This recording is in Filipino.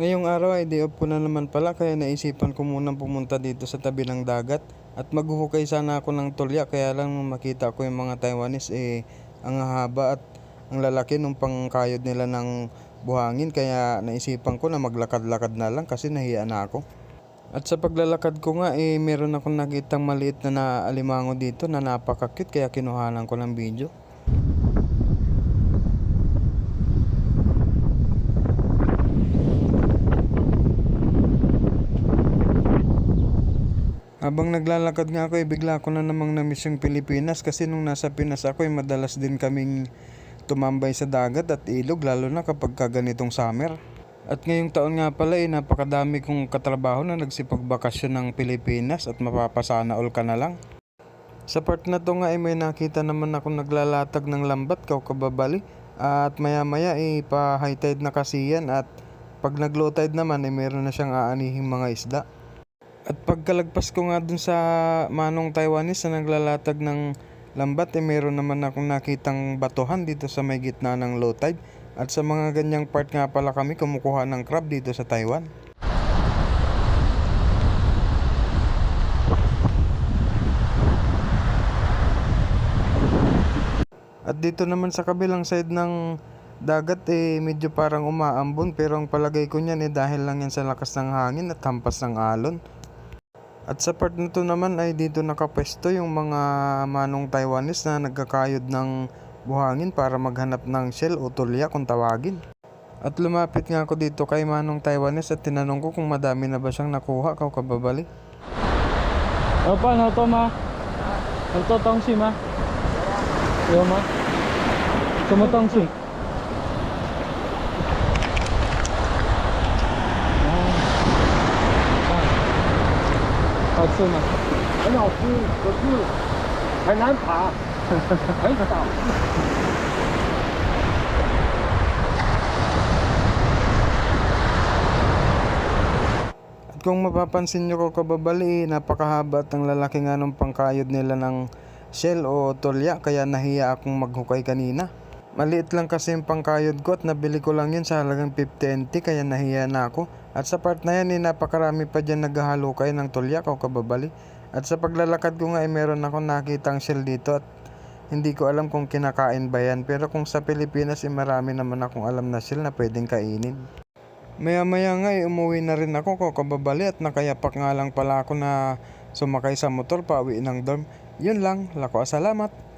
Ngayong araw ay day off ko na naman pala kaya naisipan ko munang pumunta dito sa tabi ng dagat at maghuhukay sana ako ng tulya kaya lang makita ko yung mga Taiwanese eh ang haba at ang lalaki nung pangkayod nila ng buhangin kaya naisipan ko na maglakad-lakad na lang kasi nahiya na ako. At sa paglalakad ko nga eh meron akong nakitang maliit na na alimango dito na napaka-cute kaya kinuhanan ko ng video. Habang naglalakad nga ako, eh, bigla ko na namang namiss yung Pilipinas kasi nung nasa Pinas ako, eh, madalas din kaming tumambay sa dagat at ilog lalo na kapag kaganitong summer. At ngayong taon nga pala, eh, napakadami kong katrabaho na nagsipagbakasyon ng Pilipinas at mapapasana all ka na lang. Sa part na to nga, eh, may nakita naman ako naglalatag ng lambat, kaw kababali. At maya maya, eh, pa high tide na kasi yan at pag nag low tide naman, eh, meron na siyang aanihing mga isda. At pagkalagpas ko nga dun sa manong Taiwanese na naglalatag ng lambat, eh meron naman akong nakitang batuhan dito sa may gitna ng low tide. At sa mga ganyang part nga pala kami kumukuha ng crab dito sa Taiwan. At dito naman sa kabilang side ng dagat eh medyo parang umaambon pero ang palagay ko niyan eh dahil lang yan sa lakas ng hangin at hampas ng alon. At sa part na to naman ay dito nakapwesto yung mga manong Taiwanese na nagkakayod ng buhangin para maghanap ng shell o tulya kung tawagin. At lumapit nga ako dito kay manong Taiwanese at tinanong ko kung madami na ba siyang nakuha kaw kababali. Opa, no to ma. No to tong si ma. Yo ma. Tumutong si. 好吃吗？很好吃，可是很难爬，很少。 At kung mapapansin nyo ko kababali, napakahaba at ang lalaki nga nung pangkayod nila ng shell o tulya kaya nahiya akong maghukay kanina. Maliit lang kasi yung pangkayod ko at nabili ko lang yun sa halagang 50 NT kaya nahiya na ako. At sa part na yan, eh, napakarami pa dyan naghahalukay ng tulya o kababali. At sa paglalakad ko nga, eh, meron akong nakitang shell dito at hindi ko alam kung kinakain ba yan. Pero kung sa Pilipinas, eh, marami naman akong alam na shell na pwedeng kainin. Maya maya nga eh, umuwi na rin ako ko kababali at nakayapak nga lang pala ako na sumakay sa motor pa ng dorm. Yun lang, lako salamat.